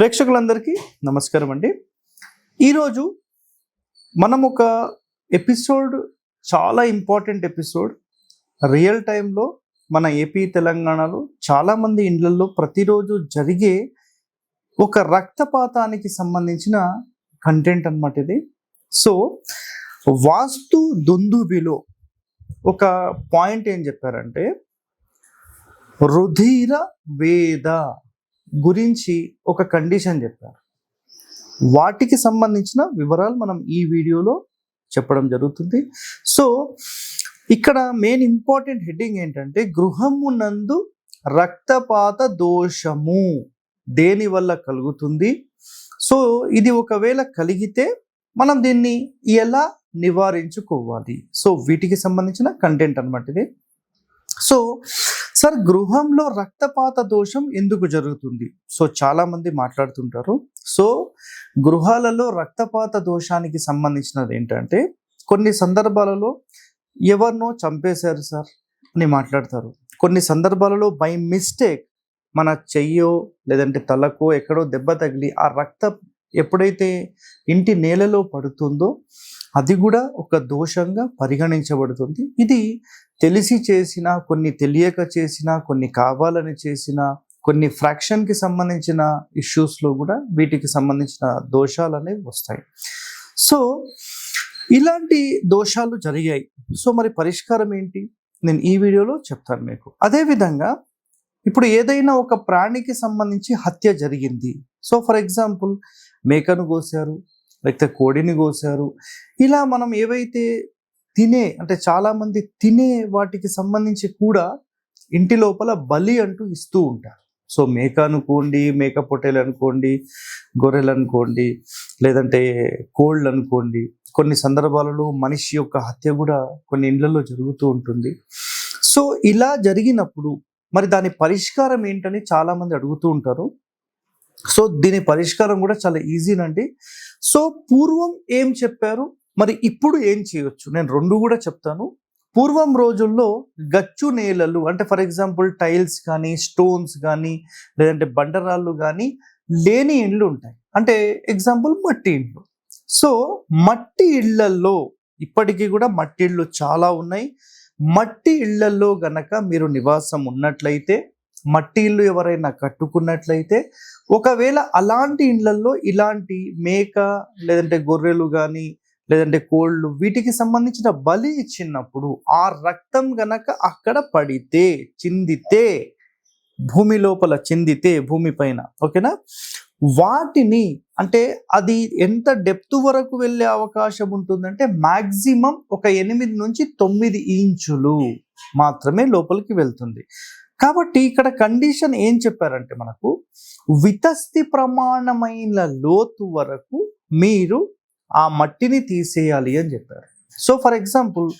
ప్రేక్షకులందరికీ నమస్కారం అండి. ఈరోజు మనం ఒక ఎపిసోడ్ చాలా ఇంపార్టెంట్ ఎపిసోడ్ రియల్ టైంలో మన ఏపీ తెలంగాణలో చాలామంది ఇండ్లలో ప్రతిరోజు జరిగే ఒక రక్తపాతానికి సంబంధించిన కంటెంట్ అనమాట ఇది. సో వాస్తు దుందుబిలో ఒక పాయింట్ ఏం చెప్పారంటే రుధిర వేద గురించి ఒక కండిషన్ చెప్పారు. వాటికి సంబంధించిన వివరాలు మనం ఈ వీడియోలో చెప్పడం జరుగుతుంది. సో ఇక్కడ మెయిన్ ఇంపార్టెంట్ హెడ్డింగ్ ఏంటంటే గృహము నందు రక్తపాత దోషము దేని వల్ల కలుగుతుంది? సో ఇది ఒకవేళ కలిగితే మనం దీన్ని ఎలా నివారించుకోవాలి? సో వీటికి సంబంధించిన కంటెంట్ అనమాట ఇది. సో సార్ గృహంలో రక్తపాత దోషం ఎందుకు జరుగుతుంది? సో చాలా మంది మాట్లాడుతుంటారు. సో గృహాలలో రక్తపాత దోషానికి సంబంధించినది ఏంటంటే కొన్ని సందర్భాలలో ఎవరినో చంపేశారు సార్ అని మాట్లాడతారు. కొన్ని సందర్భాలలో బై మిస్టేక్ మన చెయ్యో లేదంటే తలకో ఎక్కడో దెబ్బ తగిలి ఆ రక్తం ఎప్పుడైతే ఇంటి నేలలో పడుతుందో అది కూడా ఒక దోషంగా పరిగణించబడుతుంది. ఇది తెలిసి చేసిన కొన్ని తెలియక చేసిన కొన్ని కావాలని చేసిన కొన్ని ఫ్రాక్షన్కి సంబంధించిన ఇష్యూస్లో కూడా వీటికి సంబంధించిన దోషాలు అనేవి వస్తాయి. సో ఇలాంటి దోషాలు జరిగాయి. సో మరి పరిష్కారం ఏంటి? నేను ఈ వీడియోలో చెప్తాను మీకు. అదేవిధంగా ఇప్పుడు ఏదైనా ఒక ప్రాణికి సంబంధించి హత్య జరిగింది. సో ఫర్ ఎగ్జాంపుల్ మేకను కోసారు లేకపోతే కోడిని కోసారు ఇలా మనం ఏవైతే తినే అంటే చాలామంది తినే వాటికి సంబంధించి కూడా ఇంటి లోపల బలి అంటూ ఇస్తూ ఉంటారు. సో మేక అనుకోండి మేక పొట్టేలు అనుకోండి గొర్రెలు అనుకోండి లేదంటే కోళ్ళు అనుకోండి కొన్ని సందర్భాలలో మనిషి యొక్క హత్య కూడా కొన్ని ఇండ్లలో జరుగుతూ ఉంటుంది. సో ఇలా జరిగినప్పుడు మరి దాని పరిష్కారం ఏంటని చాలామంది అడుగుతూ ఉంటారు. సో దీని పరిష్కారం కూడా చాలా ఈజీనండి. సో పూర్వం ఏం చెప్పారు? మరి ఇప్పుడు ఏం చేయొచ్చు? నేను రెండు కూడా చెప్తాను. పూర్వం రోజుల్లో గచ్చు నేలలు అంటే ఫర్ ఎగ్జాంపుల్ టైల్స్ కానీ స్టోన్స్ కానీ లేదంటే బండరాళ్ళు కానీ లేని ఇండ్లు ఉంటాయి. అంటే ఎగ్జాంపుల్ మట్టి ఇండ్లు. సో మట్టి ఇళ్ళల్లో ఇప్పటికీ కూడా మట్టి ఇళ్ళు చాలా ఉన్నాయి. మట్టి ఇళ్ళల్లో గనక మీరు నివాసం ఉన్నట్లయితే మట్టి ఇల్లు ఎవరైనా కట్టుకున్నట్లయితే ఒకవేళ అలాంటి ఇళ్ళల్లో ఇలాంటి మేక లేదంటే గొర్రెలు కానీ లేదంటే కోళ్ళు వీటికి సంబంధించిన బలి ఇచ్చినప్పుడు ఆ రక్తం గనక అక్కడ పడితే చిందితే భూమి లోపల చిందితే భూమి పైన ఓకేనా? వాటిని అంటే అది ఎంత డెప్త్ వరకు వెళ్ళే అవకాశం ఉంటుందంటే మ్యాక్సిమం ఒక ఎనిమిది నుంచి తొమ్మిది ఇంచులు మాత్రమే లోపలికి వెళ్తుంది. కాబట్టి ఇక్కడ కండిషన్ ఏం చెప్పారంటే మనకు వితస్తి ప్రమాణమైన లోతు వరకు మీరు ఆ మట్టిని తీసేయాలి అని చెప్పారు. సో ఫర్ ఎగ్జాంపుల్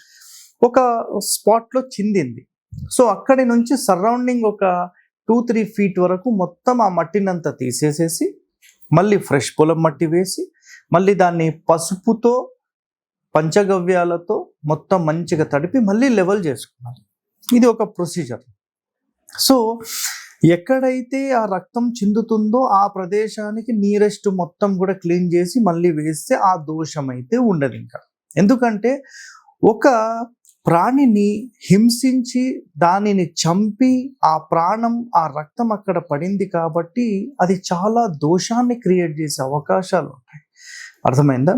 ఒక స్పాట్లో చిందింది. సో అక్కడి నుంచి సరౌండింగ్ ఒక టూ త్రీ ఫీట్ వరకు మొత్తం ఆ మట్టినంతా తీసేసేసి మళ్ళీ ఫ్రెష్ పొలం మట్టి వేసి మళ్ళీ దాన్ని పసుపుతో పంచగవ్యాలతో మొత్తం మంచిగా తడిపి మళ్ళీ లెవెల్ చేసుకున్నారు. ఇది ఒక ప్రొసీజర్ సో ఎక్కడైతే ఆ రక్తం చిందుతుందో ఆ ప్రదేశానికి నీరెస్ట్ మొత్తం కూడా క్లీన్ చేసి మళ్ళీ వేస్తే ఆ దోషం అయితే ఉండదు ఇంకా. ఎందుకంటే ఒక ప్రాణిని హింసించి దానిని చంపి ఆ ప్రాణం ఆ రక్తం అక్కడ పడింది కాబట్టి అది చాలా దోషాన్ని క్రియేట్ చేసే అవకాశాలు ఉంటాయి. అర్థమైందా?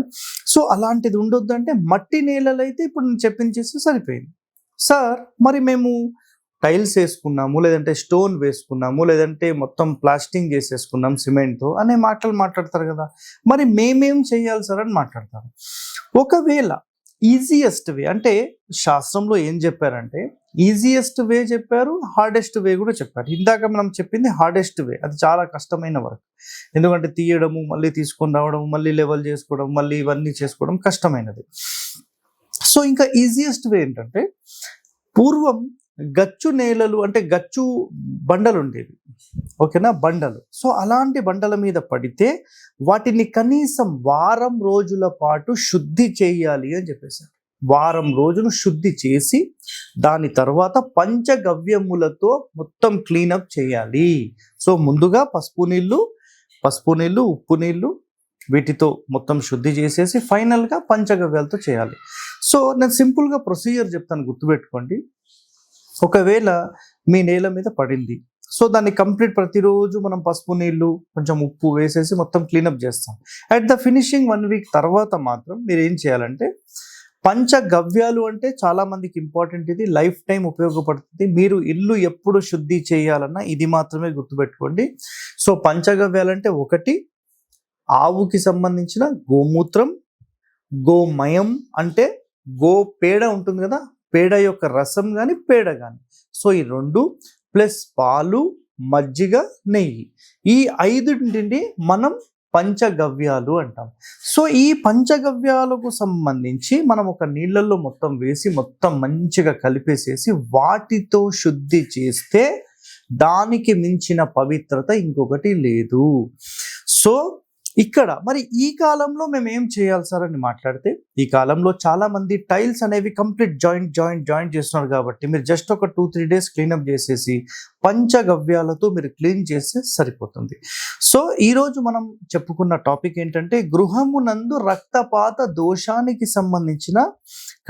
సో అలాంటిది ఉండొద్దంటే మట్టి నేలలు అయితే ఇప్పుడు నేను చెప్పింది చేస్తే సరిపోయింది. సార్ మరి మేము టైల్స్ వేసుకున్నాము లేదంటే స్టోన్ వేసుకున్నాము లేదంటే మొత్తం ప్లాస్టింగ్ చేసేసుకున్నాం సిమెంట్తో అనే మాటలు మాట్లాడతారు కదా. మరి మేమేం చేయాలి సార్ అని మాట్లాడతారు. ఒకవేళ ఈజియెస్ట్ వే అంటే శాస్త్రంలో ఏం చెప్పారంటే ఈజియెస్ట్ వే చెప్పారు హార్డెస్ట్ వే కూడా చెప్పారు. ఇందాక మనం చెప్పింది హార్డెస్ట్ వే అది చాలా కష్టమైన వర్క్ ఎందుకంటే తీయడము మళ్ళీ తీసుకొని రావడం మళ్ళీ లెవెల్ చేసుకోవడం మళ్ళీ ఇవన్నీ చేసుకోవడం కష్టమైనది. సో ఇంకా ఈజియెస్ట్ వే ఏంటంటే పూర్వం గచ్చు నేలలు అంటే గచ్చు బండలు ఉండేవి ఓకేనా? బండలు. సో అలాంటి బండల మీద పడితే వాటిని కనీసం వారం రోజుల పాటు శుద్ధి చేయాలి అని చెప్పేశారు. వారం రోజులు శుద్ధి చేసి దాని తర్వాత పంచగవ్యములతో మొత్తం క్లీనప్ చేయాలి. సో ముందుగా పసుపు నీళ్ళు పసుపు నీళ్ళు ఉప్పు నీళ్ళు వీటితో మొత్తం శుద్ధి చేసేసి ఫైనల్గా పంచగవ్యాలతో చేయాలి. సో నేను సింపుల్గా ప్రొసీజర్ చెప్తాను గుర్తుపెట్టుకోండి. ఒకవేళ మీ నేల మీద పడింది. సో దాన్ని కంప్లీట్ ప్రతిరోజు మనం పసుపు నీళ్ళు కొంచెం ఉప్పు వేసేసి మొత్తం క్లీనప్ చేస్తాం. At the finishing one week తర్వాత మాత్రం మీరు ఏం చేయాలంటే పంచగవ్యాలు అంటే చాలా మందికి ఇంపార్టెంట్ ఇది. లైఫ్ టైం ఉపయోగపడుతుంది. మీరు ఇల్లు ఎప్పుడు శుద్ధి చేయాలన్నా ఇది మాత్రమే గుర్తుపెట్టుకోండి. సో పంచగవ్యాలంటే ఒకటి ఆవుకి సంబంధించిన గోమూత్రం గోమయం అంటే గో పేడ ఉంటుంది కదా పేడ యొక్క రసం కానీ పేడ కానీ సో ఈ రెండు ప్లస్ పాలు మజ్జిగ నెయ్యి. ఈ ఐదుంటిని మనం పంచగవ్యాలు అంటాం. సో ఈ పంచగవ్యాలకు సంబంధించి మనం ఒక నీళ్ళల్లో మొత్తం వేసి మొత్తం మంచిగా కలిపేసేసి వాటితో శుద్ధి చేస్తే దానికి మించిన పవిత్రత ఇంకొకటి లేదు. సో ఇక్కడ మరి ఈ కాలంలో మేము ఏం చేయాలి సార్ అని మాట్లాడితే ఈ కాలంలో చాలా మంది టైల్స్ అనేవి కంప్లీట్ జాయింట్ జాయింట్ జాయింట్ చేస్తున్నారు కాబట్టి మీరు జస్ట్ ఒక టూ త్రీ డేస్ క్లీనప్ చేసేసి పంచగవ్యాలతో మీరు క్లీన్ చేస్తే సరిపోతుంది. సో ఈరోజు మనం చెప్పుకున్న టాపిక్ ఏంటంటే గృహమునందు రక్తపాత దోషానికి సంబంధించిన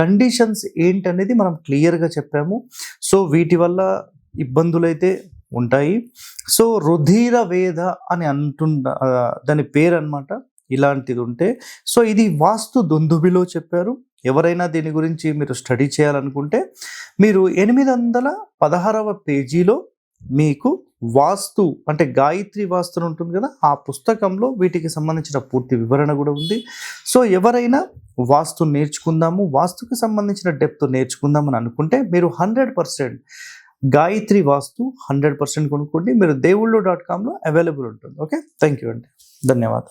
కండిషన్స్ ఏంటనేది మనం క్లియర్గా చెప్పాము. సో వీటి వల్ల ఇబ్బందులైతే ఉంటాయి. సో రుధిర వేద అని అంటున్న దాని పేరు అనమాట ఇలాంటిది ఉంటే సో ఇది వాస్తు దొందుబిలో చెప్పారు. ఎవరైనా దీని గురించి మీరు స్టడీ చేయాలనుకుంటే మీరు ఎనిమిది వందల పదహారవ పేజీలో మీకు వాస్తు అంటే గాయత్రి వాస్తుని ఉంటుంది కదా ఆ పుస్తకంలో వీటికి సంబంధించిన పూర్తి వివరణ కూడా ఉంది. సో ఎవరైనా వాస్తు నేర్చుకుందాము వాస్తుకి సంబంధించిన డెప్త్ నేర్చుకుందాం అని అనుకుంటే మీరు hundred percent Gayatri Vastu hundred percent కొనుక్కోండి. మీరు దేవుళ్ళు డాట్ కామ్లో అవైలబుల్ ఉంటుంది. ఓకే? థ్యాంక్ యూ అండి. ధన్యవాదాలు.